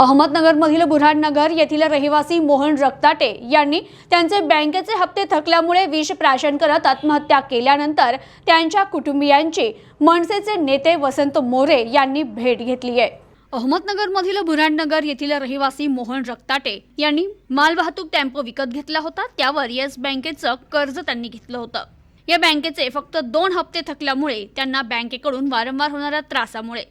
अहमदनगरमधील बुऱ्हाणनगर येथील रहिवासी मोहन रक्ताटे यांनी त्यांचे बँकेचे हप्ते थकल्यामुळे विष प्राशन करत आत्महत्या केल्यानंतर त्यांच्या कुटुंबियांची मनसेचे नेते वसंत मोरे यांनी भेट घेतली आहे. अहमदनगरमधील बुऱ्हाणनगर येथील रहिवासी मोहन रक्ताटे यांनी मालवाहतूक टेम्पो विकत घेतला होता. त्यावर येस बँकेचं कर्ज त्यांनी घेतलं होतं. या बँकेचे फक्त दोन हप्ते थकल्यामुळे त्यांना बँकेकडून वारंवार होणाऱ्या त्रासामुळे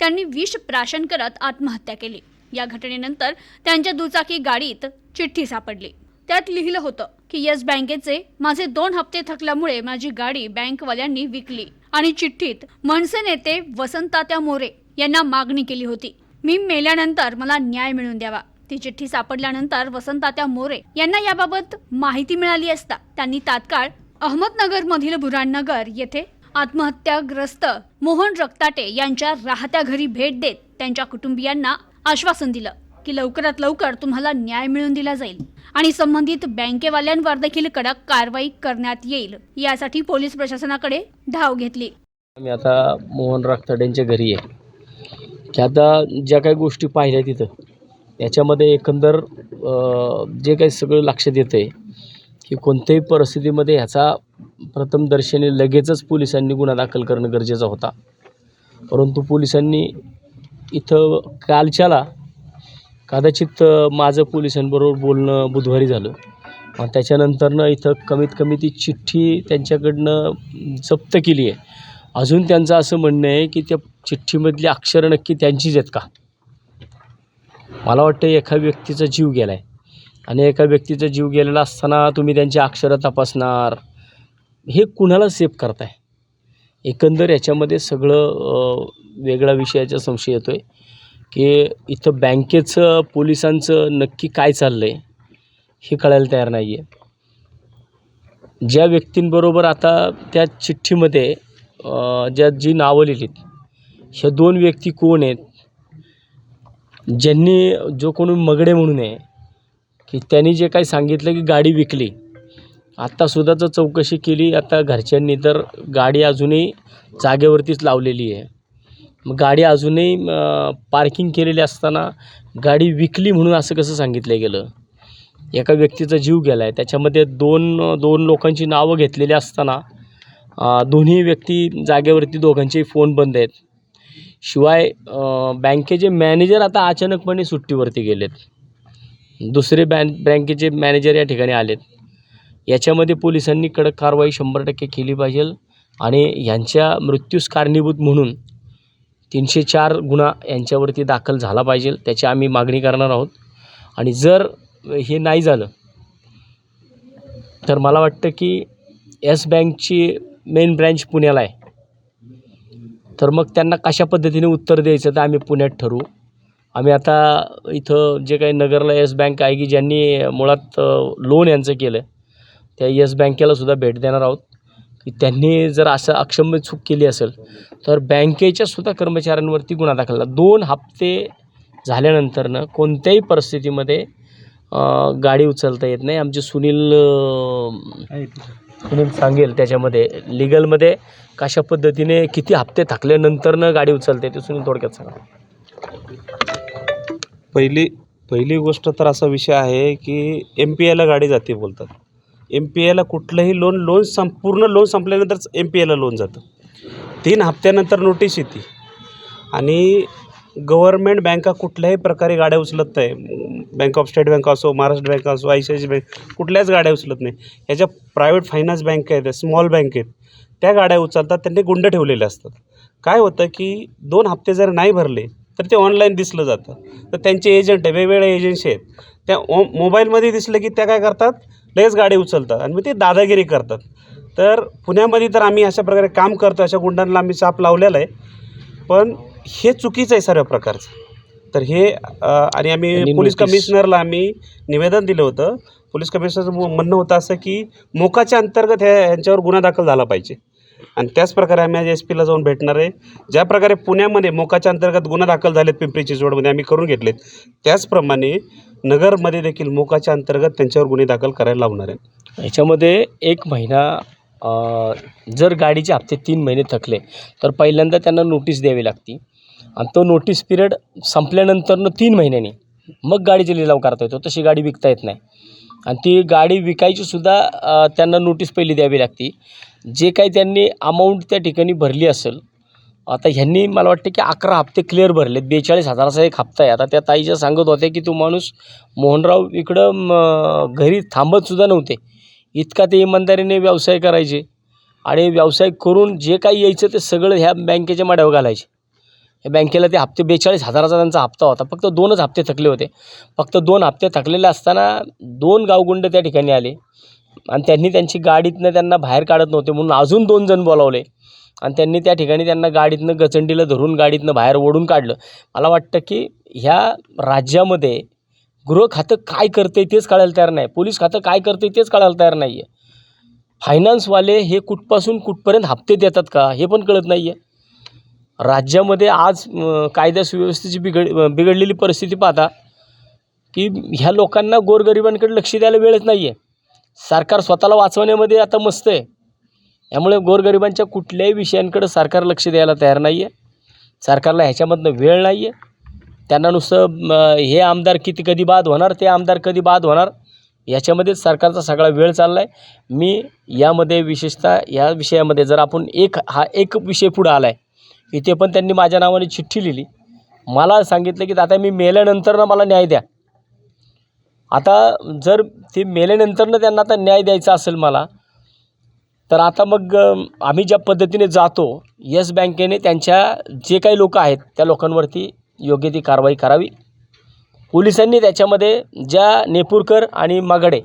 त्यांनी विष प्राशन करत आत्महत्या केली. या घटनेनंतर त्यांच्या दुचाकी गाडीत चिठ्ठी सापडली. त्यात लिहिलं होतं की येस बँकेचे माझे दोन हप्ते थकल्यामुळे माझी गाडी बँकवाल्यांनी विकली आणि चिठ्ठीत मनसे नेते वसंतात्या मोरे यांना मागणी केली होती. मी मेल्यानंतर मला न्याय मिळवून द्यावा. ती चिठ्ठी सापडल्यानंतर वसंतात्या मोरे यांना याबाबत माहिती मिळाली असता त्यांनी तात्काळ अहमदनगरमधील बुराणनगर येथे आत्महत्याग्रस्त मोहन रक्ताटे यांच्या राहत्या घरी भेट देत त्यांच्या कुटुंबियांना आश्वासन दिलं की लवकरात लवकर तुम्हाला न्याय मिळवून दिला जाईल. आणि संबंधित बँकेवाल्यांवर देखील कडक कारवाई करण्यात येईल. यासाठी पोलीस प्रशासनाकडे धाव घेतली. मी आता मोहन राखतड्यांच्या घरी आहे. की आता ज्या काही गोष्टी पाहिल्या तिथं याच्यामध्ये एकंदर जे काही सगळं लक्षात येतं आहे की कोणत्याही परिस्थितीमध्ये ह्याचा प्रथमदर्शनी लगेचच पोलिसांनी गुन्हा दाखल करणं गरजेचा होता. परंतु पोलिसांनी इथं कालच्याला कदाचित माझं पोलिसांबरोबर बोलणं बुधवारी झालं. मग त्याच्यानंतरनं इथं कमीत कमी ती चिठ्ठी त्यांच्याकडनं जप्त केली आहे. अजून त्यांचं असं म्हणणं आहे की त्या चिठ्ठीमधली अक्षरं नक्की त्यांचीच आहेत का? मला वाटतं एका व्यक्तीचा जीव गेला आहे आणि एका व्यक्तीचा जीव गेलेला असताना तुम्ही त्यांची अक्षरं तपासणार. हे कुणाला सेफ करताय? एकंदर याच्यामध्ये सगळं वेगळा वेगळ्या विषयाचा संशय येतो आहे की इथं बँकेचं पोलिसांचं नक्की काय चाललं आहे हे कळायला तयार नाही आहे ज्या व्यक्तींबरोबर आता त्या चिठ्ठीमध्ये ज्या जी नावं लिहिलीत ह्या दोन व्यक्ती कोण आहेत? ज्यांनी जो कोणी मगडे म्हणून आहे की त्यांनी जे काही सांगितलं की गाडी विकली आत्तासुद्धा जर चौकशी केली आता घरच्यांनी तर गाडी अजूनही जागेवरतीच लावलेली आहे. मग गाडी अजूनही पार्किंग केलेली असताना गाडी विकली म्हणून असं कसं सांगितलं गेलं? एका व्यक्तीचा जीव गेला आहे त्याच्यामध्ये दोन दोन लोकांची नावं घेतलेली असताना दोन्ही व्यक्ती जागेवरती दोघांचेही फोन बंद आहेत. शिवाय बँकेचे मॅनेजर आता अचानकपणे सुट्टीवरती गेलेत. दुसरे बँक बँकेचे मॅनेजर या ठिकाणी आलेत. याच्यामध्ये पोलिसांनी कडक कारवाई शंभर टक्के केली पाहिजे आणि ह्यांच्या मृत्यूस कारणीभूत म्हणून तीनशे चार गुन्हा यांच्यावरती दाखल झाला पाहिजे त्याची आम्ही मागणी करणार आहोत. आणि जर हे नाही झालं तर मला वाटतं की येस बँकची मेन ब्रँच पुण्याला आहे. तर मग त्यांना कशा पद्धतीने उत्तर द्यायचं तर आम्ही पुण्यात ठरवू. आम्ही आता इथं जे काही नगरला येस बँक आहे की ज्यांनी मुळात लोन यांचं केलं त्या येस बँकेला सुद्धा भेट देणार आहोत. की त्यांनी जर असं अक्षम्य चूक केली असेल तर बँकेच्या सुद्धा कर्मचाऱ्यांवरती गुन्हा दाखल दोन हप्ते झाल्यानंतरनं कोणत्याही परिस्थितीमध्ये गाडी उचलता येत नाही. आमचे सुनील सुनील सांगेल त्याच्यामध्ये लिगलमध्ये कशा पद्धतीने किती हप्ते थकल्यानंतरनं गाडी उचलते ते सुनील थोडक्यात सांगा. पहिली पहिली गोष्ट तर असा विषय आहे की एम पी आयला गाडी जाते बोलतात. एम पी एला कुठलंही लोन लोन संपूर्ण लोन संपल्यानंतरच एम पी एला लोन जातं. तीन हप्त्यानंतर नोटीस येते. आणि गव्हर्मेंट बँका कुठल्याही प्रकारे गाड्या उचलत नाही. बँक ऑफ स्टेट बँक असो महाराष्ट्र बँक असो I C I C bank कुठल्याच गाड्या उचलत नाही. ह्याच्या प्रायव्हेट फायनान्स बँक आहेत स्मॉल बँक आहेत. त्या गाड्या उचलतात त्यांनी गुंड ठेवलेले असतात. काय होतं की दोन हप्ते जर नाही भरले तर ते ऑनलाईन दिसलं जातं. तर त्यांचे एजंट आहे वेगवेगळ्या एजन्सी आहेत. त्या ओ मोबाईलमध्ये दिसलं की त्या काय करतात? लगेच गाडी उचलतात आणि मग ते दादागिरी करतात. तर पुण्यामध्ये तर आम्ही अशा प्रकारे काम करतो अशा गुंडांना आम्ही चाप लावलेला आहे. पण हे चुकीचं आहे सर्व प्रकारचं. तर हे आणि आम्ही पोलीस कमिशनरला आम्ही निवेदन दिलं होतं. पोलीस कमिशनरचं म्हणणं होतं असं की मोकाच्या अंतर्गत ह्या ह्यांच्यावर गुन्हा दाखल झाला पाहिजे. आणि त्याच प्रकारे आम्ही आज एस पीला जाऊन भेटणार आहे. ज्या प्रकारे पुण्यामध्ये मोकाच्या अंतर्गत गुन्हा दाखल झालेत पिंपरी चिंचवडमध्ये आम्ही करून घेतलेत त्याचप्रमाणे नगरमध्ये देखील मोकाच्या अंतर्गत त्यांच्यावर गुन्हे दाखल करायला लावणार आहे याच्यामध्ये एक महिना जर गाडीचे हप्ते तीन महिने थकले तर पहिल्यांदा त्यांना नोटीस द्यावी लागती. आणि तो नोटीस पिरियड संपल्यानंतरनं तीन महिन्यांनी मग गाडीचे लिलाव करता येतो. तशी गाडी विकता येत नाही. आणि ती गाडी विकायची सुद्धा त्यांना नोटीस पहिली द्यावी लागती. जे काही त्यांनी अमाऊंट त्या ठिकाणी भरली असेल आता ह्यांनी मला वाटतं की अकरा हप्ते क्लिअर भरलेत. बेचाळीस हजाराचा एक हप्ता आहे. आता त्या ताईच्या सांगत होत्या की तो माणूस मोहनराव इकडं म, घरी थांबतसुद्धा नव्हते. इतका ते इमानदारीने व्यवसाय करायचे आणि व्यवसाय करून जे काही यायचं ते सगळं ह्या बँकेच्या माड्यावर घालायचे. या बँकेला ते हप्ते बेचाळीस हजाराचा त्यांचा हप्ता होता. फक्त दोनच हप्ते थकले होते. फक्त दोन हप्ते थकलेले असताना दोन गावगुंड त्या ठिकाणी आले. आणि त्यांनी त्यांची गाडीतनं त्यांना बाहेर काढत नव्हते म्हणून अजून दोन जण बोलावले. आणि त्यांनी त्या ठिकाणी त्यांना गाडीतनं गचंडीला धरून गाडीतनं बाहेर ओढून काढलं. मला वाटतं की ह्या राज्यामध्ये गृह खातं काय करतं तेच कळायला तयार नाही. पोलीस खातं काय करतं तेच कळायला तयार नाही आहे फायनान्सवाले हे कुठपासून कुठपर्यंत हप्ते देतात का हे पण कळत नाही आहे राज्यामध्ये आज कायदा सुव्यवस्थेची बिघड बिघडलेली परिस्थिती पाहता की ह्या लोकांना गोरगरिबांकडे लक्ष द्यायला वेळच नाही आहे सरकार स्वतःला वाचवण्यामध्ये आता मस्त आहे. यामुळे गोरगरिबांच्या कुठल्याही विषयांकडे सरकार लक्ष द्यायला तयार नाही आहे सरकारला ह्याच्यामधनं वेळ नाही आहे त्यांना नुसतं हे आमदार किती कधी बाद होणार ते आमदार कधी बाद होणार याच्यामध्येच सरकारचा सगळा वेळ चालला आहे मी यामध्ये विशेषतः या विषयामध्ये जर आपण एक हा एक विषय पुढं आला आहे इथे पण त्यांनी माझ्या नावाने चिठ्ठी लिहिली. मला सांगितलं की आता मी मेल्यानंतर ना मला न्याय द्या. आता जर ते मेल्यानंतरनं त्यांना आता न्याय द्यायचा असेल मला तर आता मग आम्ही ज्या पद्धतीने जातो येस बँकेने त्यांच्या जे काही लोक आहेत त्या लोकांवरती योग्य ती कारवाई करावी. पोलिसांनी त्याच्यामध्ये ज्या नेपूरकर आणि मागडे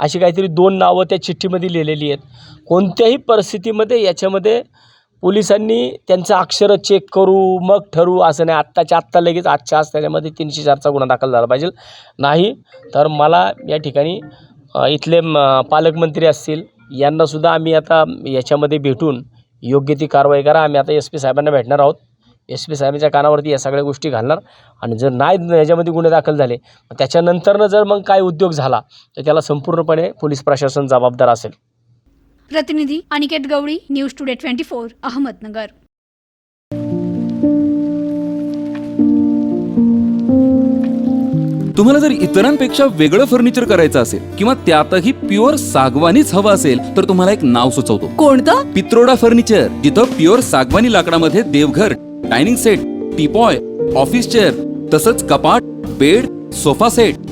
अशी काहीतरी दोन नावं त्या चिठ्ठीमध्ये लिहिलेली आहेत. कोणत्याही परिस्थितीमध्ये याच्यामध्ये पोलिसांनी त्यांचं अक्षरं चेक करू मग ठरवू असं नाही. आत्ताच्या आत्ता लगेच आजच्या आज त्याच्यामध्ये तीनशे चारचा गुन्हा दाखल झाला पाहिजे. नाही तर मला या ठिकाणी इथले पालकमंत्री असतील यांनासुद्धा आम्ही आता याच्यामध्ये भेटून योग्य ती कारवाई करा. आम्ही आता एस पी साहेबांना भेटणार आहोत. एस पी साहेबांच्या कानावरती या सगळ्या गोष्टी घालणार. आणि जर नाही याच्यामध्ये गुन्हे दाखल झाले त्याच्यानंतरनं जर मग काय उद्योग झाला तर त्याला संपूर्णपणे पोलीस प्रशासन जबाबदार असेल. प्रतिनिधी Aniket Gawali news today twenty four Ahmednagar. तुम्हाला जर इतरांपेक्षा वेगळं फर्निचर करायचं असेल किंवा त्यातही प्युअर सागवानीच हवं असेल तर तुम्हाला एक नाव सुचवतो. कोणतं? पित्रोडा फर्निचर जिथं प्युअर सागवानी लाकडामध्ये देवघर dining set teapoy office chair तसंच कपाट bed sofa set